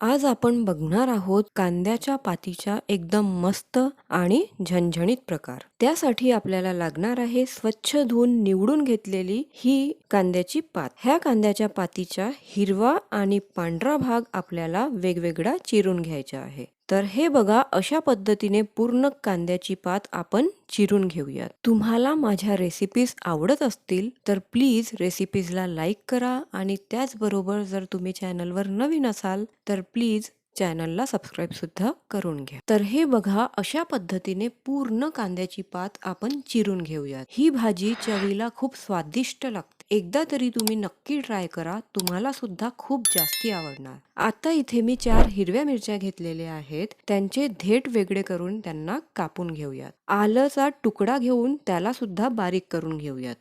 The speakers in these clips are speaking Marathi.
आज आपण बघणार आहोत कांद्याच्या पातीच्या एकदम मस्त आणि झणझणीत प्रकार. त्यासाठी आपल्याला लागणार आहे स्वच्छ धुवून निवडून घेतलेली ही कांद्याची पात. ह्या कांद्याच्या पातीच्या हिरवा आणि पांढरा भाग आपल्याला वेगवेगळा चिरून घ्यायचा आहे. तर हे बघा अशा पद्धतीने पूर्ण कांद्याची पात आपण चिरून घेऊयात. तुम्हाला माझ्या रेसिपीज आवडत असतील तर प्लीज रेसिपीजला लाईक करा आणि त्याचबरोबर जर तुम्ही चॅनलवर नवीन असाल तर प्लीज चॅनलला सबस्क्राईब सुद्धा करून घ्या. तर हे बघा अशा पद्धतीने पूर्ण कांद्याची पात आपण चिरून घेऊयात. ही भाजी चवीला खूप स्वादिष्ट लागते. एकदा तरी तुम्ही नक्की ट्राय करा तुम्हाला सुद्धा खूप जास्ती आवडणार. आता इथे मी चार हिरव्या मिरच्या घेतलेल्या आहेत. त्यांचे धेट वेगळे करून त्यांना कापून घेऊयात. आलंचा तुकडा घेऊन त्याला सुद्धा बारीक करून घेऊयात.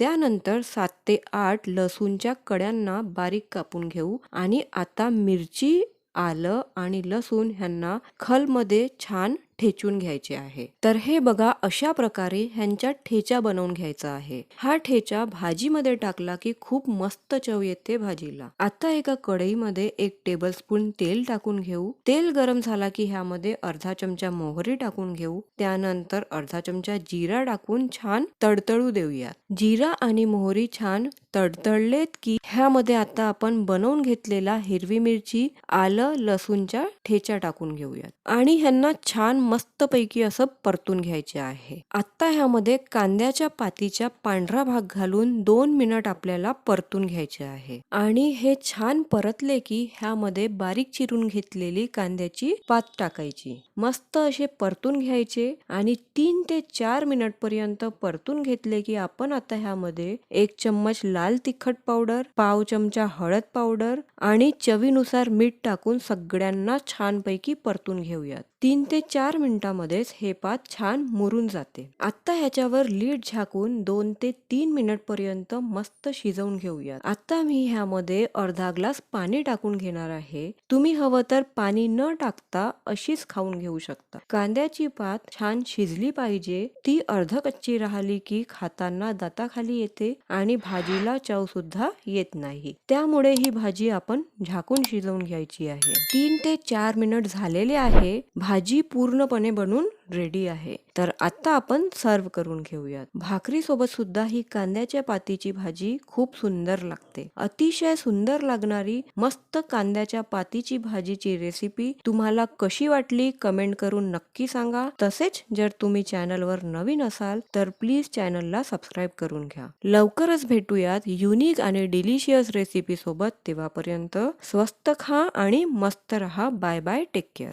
त्यानंतर सात ते आठ लसूणच्या कड्यांना बारीक कापून घेऊ आणि आता मिरची आलं आणि लसूण ह्यांना खलमध्ये छान ठेचून घ्यायचे आहे. तर हे बघा अशा प्रकारे ह्यांच्या ठेचा बनवून घ्यायचा आहे. हा ठेचा भाजीमध्ये टाकला की खूप मस्त चव येते भाजीला. आता एका कढईमध्ये एक टेबल स्पून तेल टाकून घेऊ. तेल गरम झाला की ह्यामध्ये अर्धा चमचा मोहरी टाकून घेऊ. त्यानंतर अर्धा चमचा जिरा टाकून छान तडतळू देऊयात. जिरा आणि मोहरी छान तडतडलेत की ह्यामध्ये आता आपण बनवून घेतलेला हिरवी मिरची आलं लसूणच्या ठेचा टाकून घेऊयात. आणि ह्यांना छान मस्तपैकी असं परतून घ्यायचे आहे. आता ह्यामध्ये कांद्याच्या पातीच्या पांढरा भाग घालून दोन मिनिट आपल्याला परतून घ्यायचे आहे. आणि हे छान परतले की ह्यामध्ये बारीक चिरून घेतलेली कांद्याची पात टाकायची. मस्त असे परतून घ्यायचे आणि तीन ते चार मिनिट पर्यंत परतून घेतले की आपण आता ह्यामध्ये एक चम्मच लाल तिखट पावडर पाव चमचा हळद पावडर आणि चवीनुसार मीठ टाकून सगळ्यांना छानपैकी परतून घेऊयात. तीन ते चार मिनिटांमध्येच हे पात छान मुरून जाते. आता ह्याच्यावर लीड झाकून दोन ते तीन मिनिट पर्यंत मस्त शिजवून घेऊयात आत्ता मी ह्यामध्ये अर्धा ग्लास पाणी टाकून घेणार आहे. तुम्ही हवं तर पाणी न टाकता अशीच खाऊन घेऊ शकता. कांद्याची पात छान शिजली पाहिजे. ती अर्ध कच्ची राहिली की खाताना दाताखाली येते आणि भाजीला चव सुद्धा येत नाही. त्यामुळे ही भाजी आपण झाकून शिजवून घ्यायची आहे. तीन ते चार मिनिट झालेले आहे. भाजी पूर्णपणे बनून रेडी आहे. तर आता आपण सर्व करून घेऊयात. भाकरी सोबत सुद्धा ही कांद्याच्या पातीची भाजी खूप सुंदर लागते. अतिशय सुंदर लागणारी मस्त कांद्याच्या पातीची भाजीची रेसिपी तुम्हाला कशी वाटली कमेंट करून नक्की सांगा. तसेच जर तुम्ही चॅनलवर नवीन असाल तर प्लीज चॅनलला सबस्क्राईब करून घ्या. लवकरच भेटूयात युनिक आणि डिलिशियस रेसिपी सोबत. तेव्हापर्यंत स्वस्त खा आणि मस्त रहा. Bye bye take care